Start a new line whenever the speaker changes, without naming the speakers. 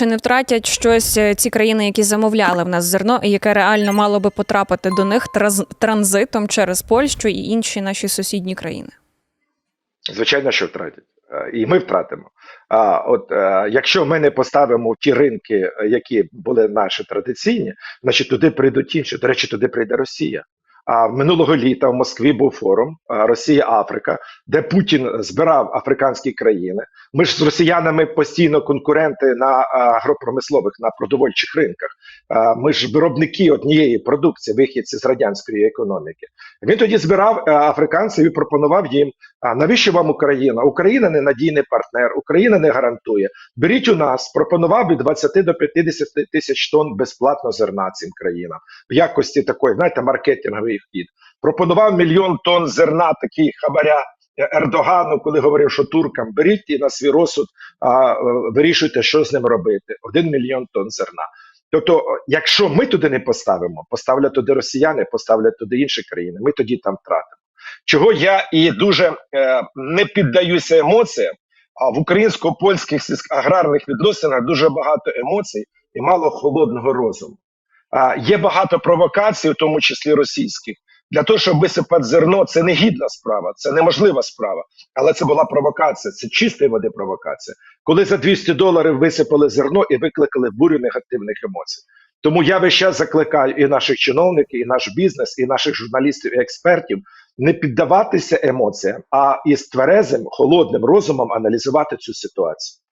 чи не втратять щось е, ці країни, які замовляли в нас зерно, і яке реально мало би потрапити до них транзитом через Польщу і інші наші сусідні країни?
Звичайно, що втратять. Е, І ми втратимо. А от е, якщо ми не поставимо ті ринки, які були наші традиційні, значить туди прийдуть інші. До речі, туди прийде Росія. А минулого літа в Москві був форум е, Росія Африка, де Путін збирав африканські країни. Ми ж з росіянами постійно конкуренти на агропромислових на продовольчих ринках. Ми ж виробники однієї продукції, вихідці з радянської економіки. Він тоді збирав африканців і пропонував їм: навіщо вам Україна? Україна не надійний партнер, Україна не гарантує. Беріть у нас, пропонував від 20 до 50 тисяч тонн безплатно зерна цим країнам в якості такої, знаєте, маркетинговий хід. Пропонував мільйон тонн зерна, такий хабаря е, Ердогану, коли говорив, що туркам беріть і на свій розсуд а, е, вирішуйте, що з ним робити. Один мільйон тонн зерна. Тобто, якщо ми туди не поставимо, поставлять туди росіяни, поставлять туди інші країни, ми тоді там втратимо. Чого я і дуже е, не піддаюся емоціям, а в українсько-польських аграрних відносинах дуже багато емоцій і мало холодного розуму. А, є багато провокацій, в тому числі російських. Для того, щоб висипати зерно, це не гідна справа, це неможлива справа. Але це була провокація, це чистої води провокація. Коли за 200 доларів висипали зерно і викликали бурю негативних емоцій. Тому я весь час закликаю і наших чиновників, і наш бізнес, і наших журналістів, і експертів не піддаватися емоціям, а із тверезим, холодним розумом аналізувати цю ситуацію.